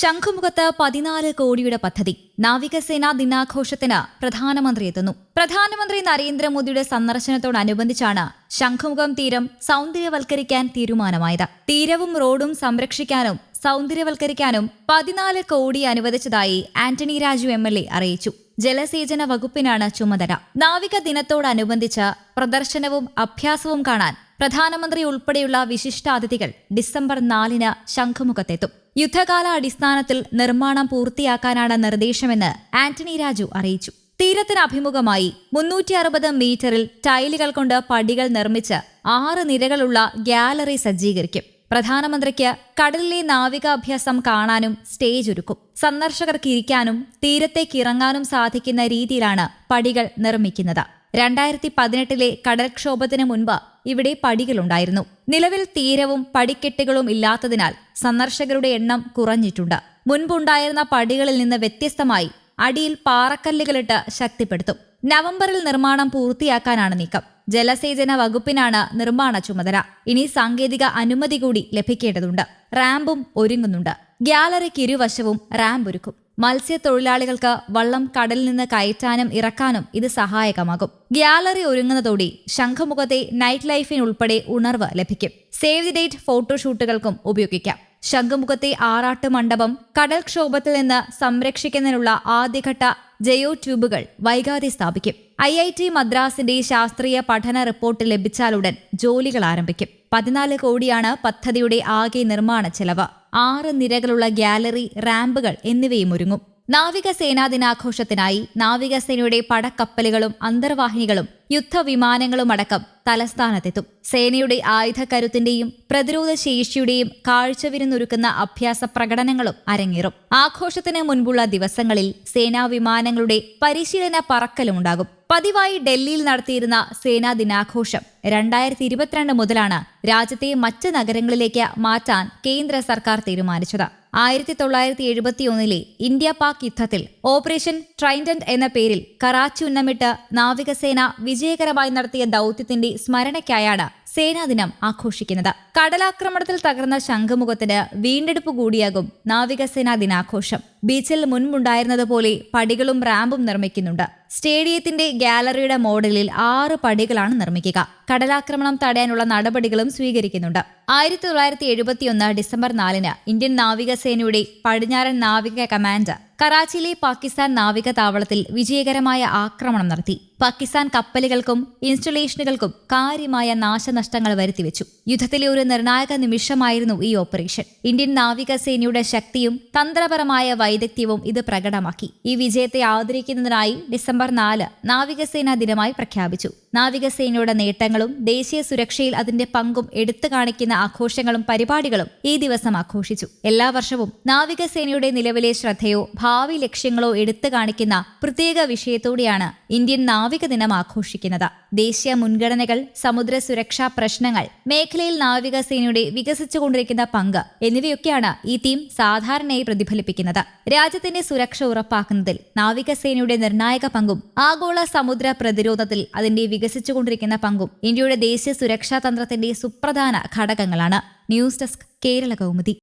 ശംഖുമുഖത്ത് പതിനാല് കോടിയുടെ പദ്ധതി നാവികസേനാ ദിനാഘോഷത്തിന് പ്രധാനമന്ത്രി എത്തുന്നു. പ്രധാനമന്ത്രി നരേന്ദ്രമോദിയുടെ സന്ദർശനത്തോടനുബന്ധിച്ചാണ് ശംഖുമുഖം തീരം സൗന്ദര്യവൽക്കരിക്കാൻ തീരുമാനമായത്. തീരവും റോഡും സംരക്ഷിക്കാനും സൗന്ദര്യവൽക്കരിക്കാനും പതിനാല് കോടി അനുവദിച്ചതായി ആന്റണി രാജു എം അറിയിച്ചു. ജലസേചന വകുപ്പിനാണ് ചുമതല. നാവിക ദിനത്തോടനുബന്ധിച്ച് പ്രദർശനവും അഭ്യാസവും കാണാൻ പ്രധാനമന്ത്രി ഉൾപ്പെടെയുള്ള വിശിഷ്ടാതിഥികൾ ഡിസംബർ നാലിന് ശംഖുമുഖത്തെത്തും. യുദ്ധകാല അടിസ്ഥാനത്തിൽ നിർമ്മാണം പൂർത്തിയാക്കാനാണ് നിർദ്ദേശമെന്ന് ആന്റണി രാജു അറിയിച്ചു. തീരത്തിന് അഭിമുഖമായി മുന്നൂറ്റി അറുപത് മീറ്ററിൽ ടൈലുകൾ കൊണ്ട് പടികൾ നിർമ്മിച്ച് ആറ് നിരകളുള്ള ഗ്യാലറി സജ്ജീകരിക്കും. പ്രധാനമന്ത്രിക്ക് കടലിലെ നാവികാഭ്യാസം കാണാനും സ്റ്റേജ് ഒരുക്കും. സന്ദർശകർക്ക് ഇരിക്കാനും തീരത്തേക്ക് ഇറങ്ങാനും സാധിക്കുന്ന രീതിയിലാണ് പടികൾ നിർമ്മിക്കുന്നത്. രണ്ടായിരത്തി പതിനെട്ടിലെ കടൽക്ഷോഭത്തിന് മുൻപ് ഇവിടെ പടികളുണ്ടായിരുന്നു. നിലവിൽ തീരവും പടിക്കെട്ടുകളും ഇല്ലാത്തതിനാൽ സന്ദർശകരുടെ എണ്ണം കുറഞ്ഞിട്ടുണ്ട്. മുൻപുണ്ടായിരുന്ന പടികളിൽ നിന്ന് വ്യത്യസ്തമായി അടിയിൽ പാറക്കല്ലുകളിട്ട് ശക്തിപ്പെടുത്തും. നവംബറിൽ നിർമ്മാണം പൂർത്തിയാക്കാനാണ് നീക്കം. ജലസേചന വകുപ്പിനാണ് നിർമ്മാണ ചുമതല. ഇനി സാങ്കേതിക അനുമതി കൂടി ലഭിക്കേണ്ടതുണ്ട്. റാമ്പും ഒരുങ്ങുന്നുണ്ട്. ഗ്യാലറിക്ക് ഇരുവശവും റാമ്പ് ഒരുക്കും മത്സ്യത്തൊഴിലാളികൾക്ക് വള്ളം കടലിൽ നിന്ന് കയറ്റാനും ഇറക്കാനും ഇത് സഹായകമാകും. ഗ്യാലറി ഒരുങ്ങുന്നതോടെ ശംഖമുഖത്തെ നൈറ്റ് ലൈഫിനുൾപ്പെടെ ഉണർവ് ലഭിക്കും. സേവ് ദി ഡേറ്റ് ഫോട്ടോഷൂട്ടുകൾക്കും ഉപയോഗിക്കാം. ശംഖമുഖത്തെ ആറാട്ട് മണ്ഡപം കടൽക്ഷോഭത്തിൽ നിന്ന് സംരക്ഷിക്കുന്നതിനുള്ള ആദ്യഘട്ട ജയോ ട്യൂബുകൾ വൈകാതെ സ്ഥാപിക്കും. ഐ ഐ ടി മദ്രാസിന്റെ ശാസ്ത്രീയ പഠന റിപ്പോർട്ട് ലഭിച്ചാലുടൻ ജോലികൾ ആരംഭിക്കും. പതിനാല് കോടിയാണ് പദ്ധതിയുടെ ആകെ നിർമ്മാണ ചെലവ്. ആറ് നിരകളുള്ള ഗ്യാലറി റാമ്പുകൾ എന്നിവയും ഒരുങ്ങും. നാവികസേനാ ദിനാഘോഷത്തിനായി നാവികസേനയുടെ പടക്കപ്പലുകളും അന്തർവാഹിനികളും യുദ്ധവിമാനങ്ങളുമടക്കം തലസ്ഥാനത്തെത്തും. സേനയുടെ ആയുധക്കരുത്തിന്റെയും പ്രതിരോധ ശേഷിയുടെയും കാഴ്ചവിരുന്നൊരുക്കുന്ന അഭ്യാസ പ്രകടനങ്ങളും അരങ്ങേറും. ആഘോഷത്തിന് മുൻപുള്ള ദിവസങ്ങളിൽ സേനാവിമാനങ്ങളുടെ പരിശീലന പറക്കലുമുണ്ടാകും. പതിവായി ഡൽഹിയിൽ നടത്തിയിരുന്ന സേനാ ദിനാഘോഷം രണ്ടായിരത്തി ഇരുപത്തിരണ്ട് മുതലാണ് രാജ്യത്തെ മറ്റ് നഗരങ്ങളിലേക്ക് മാറ്റാൻ കേന്ദ്ര സർക്കാർ തീരുമാനിച്ചത്. ആയിരത്തി തൊള്ളായിരത്തി എഴുപത്തിയൊന്നിലെ ഇന്ത്യ പാക് യുദ്ധത്തിൽ ഓപ്പറേഷൻ ട്രൈൻഡന്റ് എന്ന പേരിൽ കറാച്ചി ഉന്നമിട്ട് നാവികസേന വിജയകരമായി നടത്തിയ ദൌത്യത്തിന്റെ സ്മരണയ്ക്കായാണ് സേനാദിനം ആഘോഷിക്കുന്നത്. കടലാക്രമണത്തിൽ തകർന്ന ശംഖുമുഖത്തിന് വീണ്ടെടുപ്പ് കൂടിയാകും നാവികസേനാ ദിനാഘോഷം ബീച്ചിൽ മുൻപുണ്ടായിരുന്നതുപോലെ പടികളും റാമ്പും നിർമ്മിക്കുന്നുണ്ട്. സ്റ്റേഡിയത്തിന്റെ ഗാലറിയുടെ മോഡലിൽ ആറ് പടികളാണ് നിർമ്മിക്കുക. കടലാക്രമണം തടയാനുള്ള നടപടികളും സ്വീകരിക്കുന്നുണ്ട്. ആയിരത്തി തൊള്ളായിരത്തി എഴുപത്തിയൊന്ന് ഡിസംബർ നാലിന് ഇന്ത്യൻ നാവികസേനയുടെ പടിഞ്ഞാറൻ നാവിക കമാൻഡർ കറാച്ചിയിലെ പാകിസ്ഥാൻ നാവിക താവളത്തിൽ വിജയകരമായ ആക്രമണം നടത്തി. പാകിസ്ഥാൻ കപ്പലുകൾക്കും ഇൻസ്റ്റലേഷനുകൾക്കും കാര്യമായ നാശനഷ്ടങ്ങൾ വരുത്തിവെച്ചു. യുദ്ധത്തിലെ ഒരു നിർണായക നിമിഷമായിരുന്നു ഈ ഓപ്പറേഷൻ. ഇന്ത്യൻ നാവികസേനയുടെ ശക്തിയും തന്ത്രപരമായ വൈദഗ്ധ്യവും ഇത് പ്രകടമാക്കി. ഈ വിജയത്തെ ആദരിക്കുന്നതിനായി ഡിസംബർ നാല് നാവികസേനാ ദിനമായി പ്രഖ്യാപിച്ചു. നാവികസേനയുടെ നേട്ടങ്ങളും ദേശീയ സുരക്ഷയിൽ അതിന്റെ പങ്കും എടുത്തു കാണിക്കുന്ന ആഘോഷങ്ങളും പരിപാടികളും ഈ ദിവസം ആഘോഷിച്ചു. എല്ലാ വർഷവും നാവികസേനയുടെ നിലവിലെ ശ്രദ്ധയോ ഭാവി ലക്ഷ്യങ്ങളോ എടുത്തു കാണിക്കുന്ന പ്രത്യേക വിഷയത്തോടെയാണ് ഇന്ത്യൻ നാവിക ദിനം ആഘോഷിക്കുന്നത്. ദേശീയ മുൻഗണനകൾ സമുദ്ര സുരക്ഷാ പ്രശ്നങ്ങൾ മേഖലയിൽ നാവികസേനയുടെ വികസിച്ചുകൊണ്ടിരിക്കുന്ന പങ്ക് എന്നിവയൊക്കെയാണ് ഈ തീം സാധാരണയായി പ്രതിഫലിപ്പിക്കുന്നത്. രാജ്യത്തിന്റെ സുരക്ഷ ഉറപ്പാക്കുന്നതിൽ നാവികസേനയുടെ നിർണായക പങ്കും ആഗോള സമുദ്ര പ്രതിരോധത്തിൽ അതിന്റെ വികസിച്ചുകൊണ്ടിരിക്കുന്ന പങ്കും ഇന്ത്യയുടെ ദേശീയ സുരക്ഷാ തന്ത്രത്തിന്റെ സുപ്രധാന ഘടകങ്ങളാണ്. News desk Kerala Kaumudi.